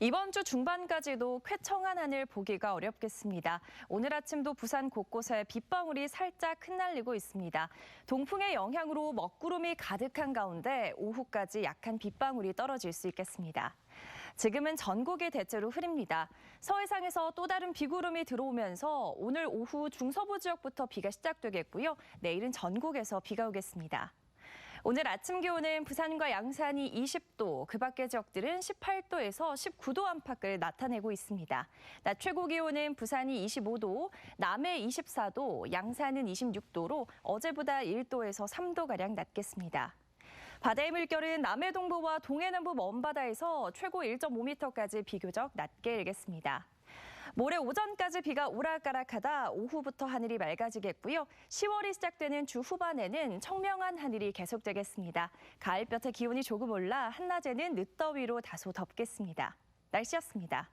이번 주 중반까지도 쾌청한 하늘 보기가 어렵겠습니다. 오늘 아침도 부산 곳곳에 빗방울이 살짝 흩날리고 있습니다. 동풍의 영향으로 먹구름이 가득한 가운데 오후까지 약한 빗방울이 떨어질 수 있겠습니다. 지금은 전국이 대체로 흐립니다. 서해상에서 또 다른 비구름이 들어오면서 오늘 오후 중서부 지역부터 비가 시작되겠고요. 내일은 전국에서 비가 오겠습니다. 오늘 아침 기온은 부산과 양산이 20도, 그 밖의 지역들은 18도에서 19도 안팎을 나타내고 있습니다. 낮 최고 기온은 부산이 25도, 남해 24도, 양산은 26도로 어제보다 1도에서 3도가량 낮겠습니다. 바다의 물결은 남해 동부와 동해 남부 먼바다에서 최고 1.5m까지 비교적 낮게 일겠습니다. 모레 오전까지 비가 오락가락하다 오후부터 하늘이 맑아지겠고요. 10월이 시작되는 주 후반에는 청명한 하늘이 계속되겠습니다. 가을볕의 기온이 조금 올라 한낮에는 늦더위로 다소 덥겠습니다. 날씨였습니다.